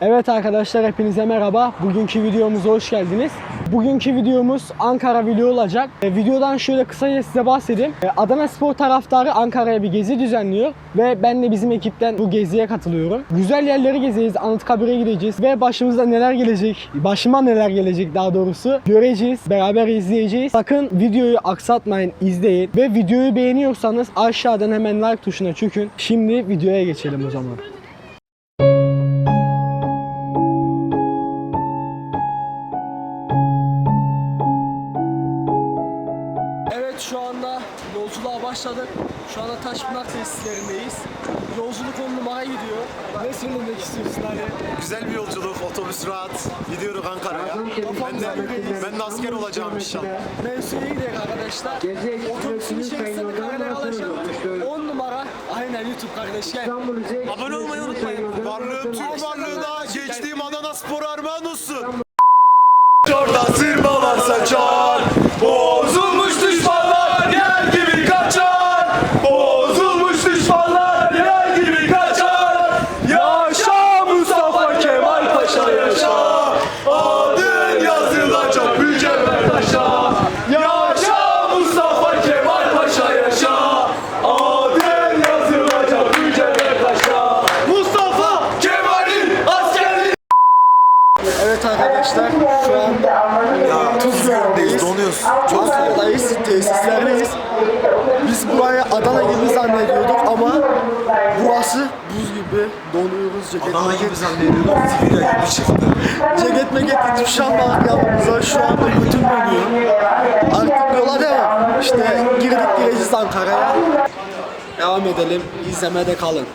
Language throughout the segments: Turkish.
Evet arkadaşlar hepinize merhaba. Bugünkü videomuza hoş geldiniz. Bugünkü videomuz Ankara vlogu olacak. E, videodan şöyle kısaca size bahsedeyim. E, Adana Spor taraftarı Ankara'ya bir gezi düzenliyor ve ben de bizim ekipten bu geziye katılıyorum. Güzel yerleri gezeceğiz, Anıtkabir'e gideceğiz ve başımıza neler gelecek, başıma neler gelecek daha doğrusu göreceğiz, beraber izleyeceğiz. Sakın videoyu aksatmayın, izleyin ve videoyu beğeniyorsanız aşağıdan hemen like tuşuna çökün. Şimdi videoya geçelim o zaman. Tesislerindeyiz. Yolculuk on numara gidiyor. Ne söylemek istiyorsun Ali? Güzel bir yolculuk, otobüs rahat. Gidiyoruz Ankara'ya. Ben de, ben de asker olacağım inşallah. Mevzuya gidelim arkadaşlar. Otobüsün içerisinde kareler alacağım. 10 numara. Aynen YouTube kardeş gel. Abone olmayı unutmayın. Varlığım Türk varlığına, geçtiğim Adana Spor armağan olsun. Orada sırmalar Ceket Adana gibi zannediyordum. Sibirya gibi çıktı. ceket meket hiçbir şey almadık. Şu anda bütün donuyor. Artık yola devam. İşte girdik gireceğiz Ankara'ya. Devam edelim. İzlemede kalın.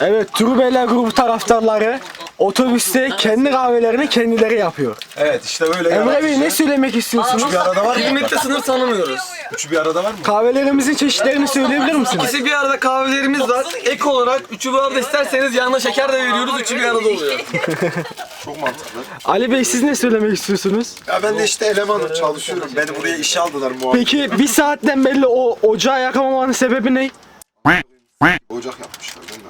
Evet, Turbeler grubu taraftarları otobüste kendi kahvelerini kendileri yapıyor. Evet işte böyle. Emre Bey ne söylemek istiyorsunuz? Bir arada var mı? Limitli sınır tanımıyoruz. Üçü bir arada var mı? Kahvelerimizin çeşitlerini söyleyebilir misiniz? İkisi bir arada kahvelerimiz var. Ek olarak üçü bir arada isterseniz yanına şeker de veriyoruz. Üçü bir arada oluyor. Çok mantıklı. Ali Bey siz ne söylemek istiyorsunuz? Ya ben de işte elemanım çalışıyorum. Beni buraya işe aldılar muhabir. Peki bir saatten belli o ocağı yakamamanın sebebi ne? Ocak yapmışlar değil mi?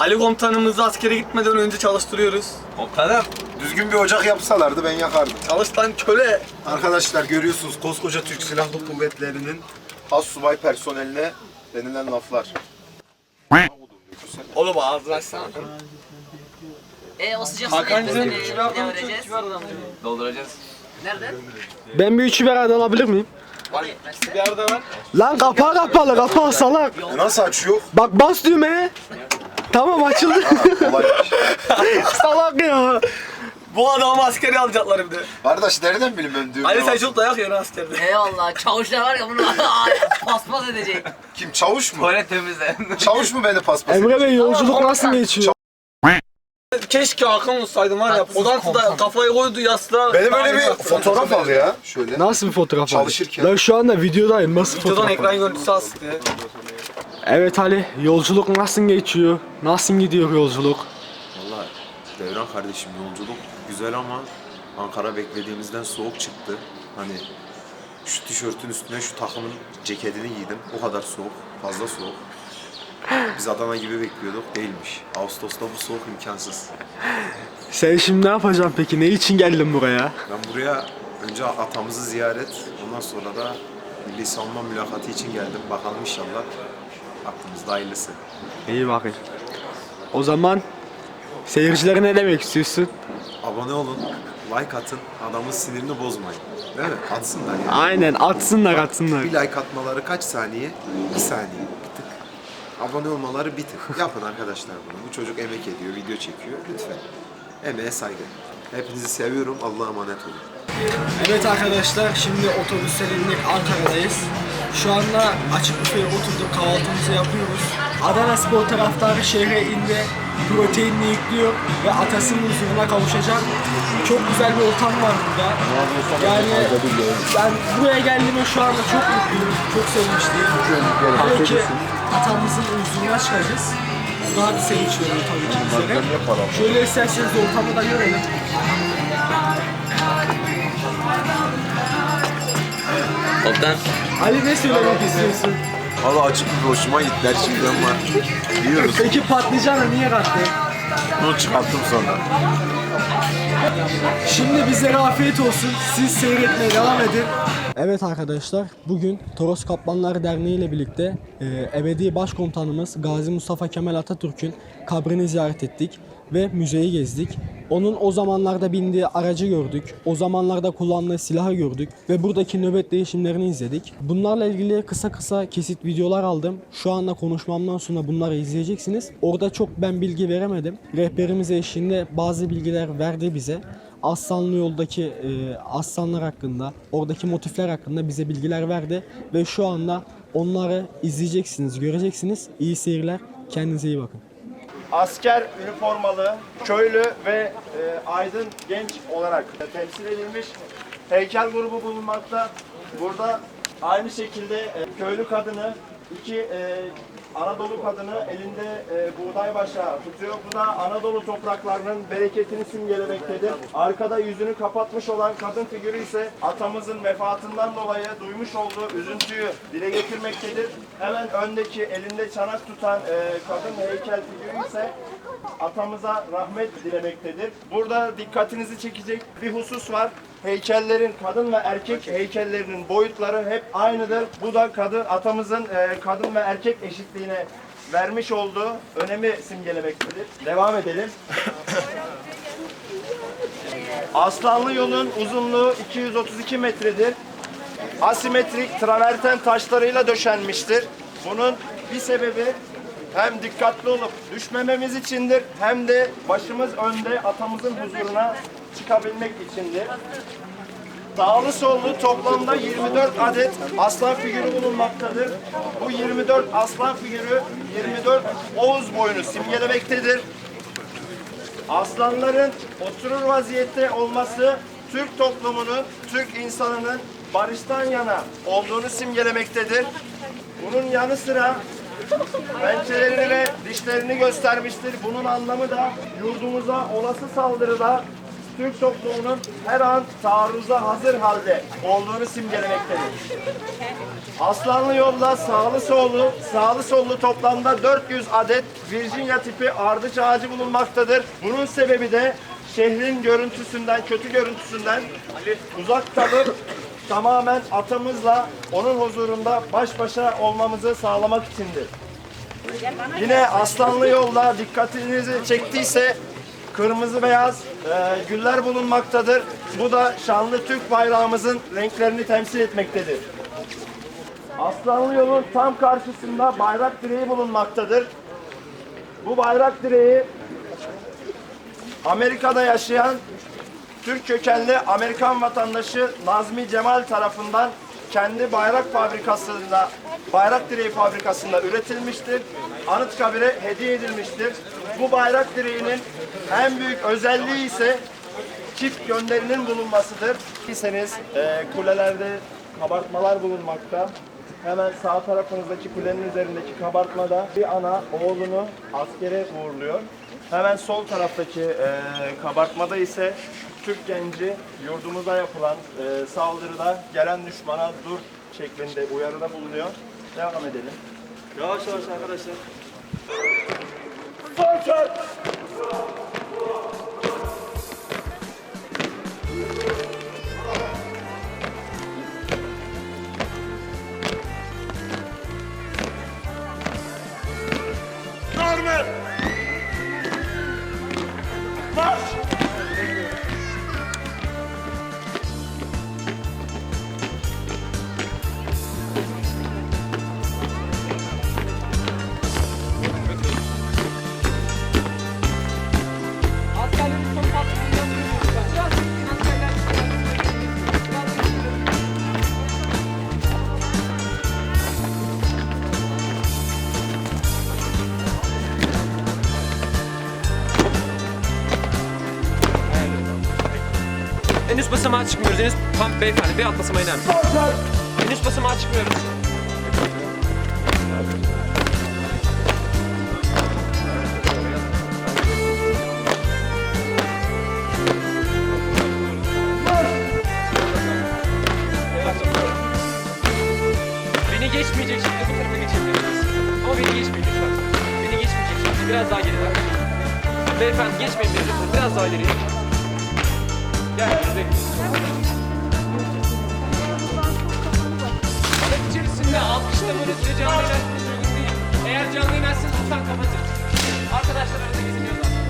Ali komutanımızı askere gitmeden önce çalıştırıyoruz. Komutanım. Düzgün bir ocak yapsalardı ben yakardım. Çalış lan köle. Arkadaşlar görüyorsunuz koskoca Türk Silahlı Kuvvetleri'nin has subay personeline denilen laflar. Oğlum ağzını açsana. E o sıcak Hakan'cığım suyla üçü bir vereceğiz? Bir arada mı? Dolduracağız. Nereden? Ben bir üçü arada alabilir miyim? Bir arada var. Lan kapağı kapalı kapağı salak. E nasıl açıyor? Bak bas düğmeye. Tamam açıldı. Kolaymış. salak ya. Bu adamı askere alacaklar bir de. Kardeş nereden bileyim ben diyorum. Ali sen çok dayak yiyorsun askerde. Eyvallah çavuşlar var ya bunu paspas edecek. Kim çavuş mu? Tuvalet temizle. Çavuş mu beni paspas Emre edecek? Bey yolculuk nasıl geçiyor? Keşke Hakan olsaydım var ya. Odan da kafayı koydu yastığa. Benim öyle bir fotoğraf al ya. Şöyle. Nasıl bir fotoğraf aldın? Çalışırken. Lan şu anda videodayım nasıl Videodan fotoğraf ekran aldın? görüntüsü astı. Evet Ali yolculuk nasıl geçiyor? Nasıl gidiyor yolculuk? Valla Devran kardeşim yolculuk güzel ama Ankara beklediğimizden soğuk çıktı. Hani şu tişörtün üstüne şu takımın ceketini giydim. O kadar soğuk, fazla soğuk. Biz Adana gibi bekliyorduk, değilmiş. Ağustos'ta bu soğuk imkansız. Sen şimdi ne yapacaksın peki? Ne için geldin buraya? Ben buraya önce atamızı ziyaret, ondan sonra da Milli Savunma mülakatı için geldim. Bakalım inşallah aklımızda hayırlısı. İyi bakayım. O zaman seyircilere ne demek istiyorsun? Abone olun, like atın, adamın sinirini bozmayın. Değil mi? Atsınlar yani. Aynen atsınlar atsınlar. Bir like atmaları kaç saniye? Bir saniye. Bir tık. Abone olmaları bir tık. Yapın arkadaşlar bunu. Bu çocuk emek ediyor, video çekiyor. Lütfen. Emeğe saygı. Hepinizi seviyorum. Allah'a emanet olun. Evet arkadaşlar şimdi otobüste bindik Ankara'dayız. Şu anda açık büfeye oturduk kahvaltımızı yapıyoruz. Adana Spor taraftarı şehre indi. Proteinini yüklüyor ve atasının huzuruna kavuşacak. Çok güzel bir ortam var burada. Yani ben buraya geldiğime şu anda çok mutluyum. Çok sevinçliyim. Tabii ki atamızın huzuruna çıkacağız. Daha bir sevinç veriyor tabii ki bizlere. Şöyle isterseniz ortamı da görelim. Komutan. Ali ne söylemek istiyorsun? Valla açık bir hoşuma gitti. Her şeyden var. Yiyoruz. Peki patlıcanı niye kattın? Bunu çıkarttım sonra. Şimdi bizlere afiyet olsun. Siz seyretmeye devam edin. Evet arkadaşlar, bugün Toros Kaplanları Derneği ile birlikte e, ebedi başkomutanımız Gazi Mustafa Kemal Atatürk'ün kabrini ziyaret ettik ve müzeyi gezdik. Onun o zamanlarda bindiği aracı gördük, o zamanlarda kullandığı silahı gördük ve buradaki nöbet değişimlerini izledik. Bunlarla ilgili kısa kısa kesit videolar aldım. Şu anda konuşmamdan sonra bunları izleyeceksiniz. Orada çok ben bilgi veremedim. Rehberimiz eşliğinde bazı bilgiler verdi bize. Aslanlı yoldaki e, aslanlar hakkında, oradaki motifler hakkında bize bilgiler verdi ve şu anda onları izleyeceksiniz, göreceksiniz. İyi seyirler. Kendinize iyi bakın. Asker üniformalı, köylü ve e, aydın genç olarak temsil edilmiş heykel grubu bulunmakta. Burada aynı şekilde e, köylü kadını, iki e, Anadolu kadını elinde e, buğday başağı tutuyor. Bu da Anadolu topraklarının bereketini simgelemektedir. Arkada yüzünü kapatmış olan kadın figürü ise atamızın vefatından dolayı duymuş olduğu üzüntüyü dile getirmektedir. Hemen öndeki elinde çanak tutan e, kadın heykel figürü ise atamıza rahmet dilemektedir. Burada dikkatinizi çekecek bir husus var. Heykellerin kadın ve erkek heykellerinin boyutları hep aynıdır. Bu da kadın atamızın e, kadın ve erkek eşitliğine vermiş olduğu önemi simgelemektedir. Devam edelim. Aslanlı yolun uzunluğu 232 metredir. Asimetrik traverten taşlarıyla döşenmiştir. Bunun bir sebebi hem dikkatli olup düşmememiz içindir hem de başımız önde atamızın huzuruna çıkabilmek içindir. Sağlı sollu toplamda 24 adet aslan figürü bulunmaktadır. Bu 24 aslan figürü 24 Oğuz boyunu simgelemektedir. Aslanların oturur vaziyette olması Türk toplumunun, Türk insanının barıştan yana olduğunu simgelemektedir. Bunun yanı sıra pençelerini ve dişlerini göstermiştir. Bunun anlamı da yurdumuza olası saldırıda Türk toplumunun her an taarruza hazır halde olduğunu simgelemektedir. Aslanlı yolda sağlı sollu, sağlı sollu toplamda 400 adet Virginia tipi ardıç ağacı bulunmaktadır. Bunun sebebi de şehrin görüntüsünden, kötü görüntüsünden uzak kalıp tamamen atamızla onun huzurunda baş başa olmamızı sağlamak içindir. Yine Aslanlı yolda dikkatinizi çektiyse kırmızı beyaz e, güller bulunmaktadır. Bu da şanlı Türk bayrağımızın renklerini temsil etmektedir. Aslanlı yolun tam karşısında bayrak direği bulunmaktadır. Bu bayrak direği Amerika'da yaşayan Türk kökenli Amerikan vatandaşı Nazmi Cemal tarafından kendi bayrak fabrikasında, bayrak direği fabrikasında üretilmiştir. Anıtkabir'e hediye edilmiştir. Bu bayrak direğinin en büyük özelliği ise çift gönderinin bulunmasıdır. İseniz e, kulelerde kabartmalar bulunmakta. Hemen sağ tarafınızdaki kulenin üzerindeki kabartmada bir ana oğlunu askere uğurluyor. Hemen sol taraftaki e, kabartmada ise Türk genci yurdumuza yapılan e, saldırıda gelen düşmana dur şeklinde uyarıda bulunuyor. Devam edelim. Yavaş yavaş arkadaşlar. Son basamağa çıkmıyoruz. En üst tam beyefendi bir alt basamağa iner misin? En üst basamağa çıkmıyoruz. Beni geçmeyecek bu tarafa geçebiliriz. Ama beni geçmeyecek. Beni geçmeyecek biraz daha geriden. Beyefendi geçmeyin beni lütfen. Biraz daha ileriye. Gel bekliyoruz. Adet içerisinde alkışlamanız ve canlı inersiniz uygun değil. Eğer canlı inersiniz lütfen kapatın. Arkadaşlar arada geziniyor zaten.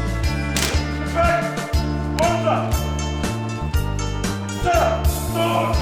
Ali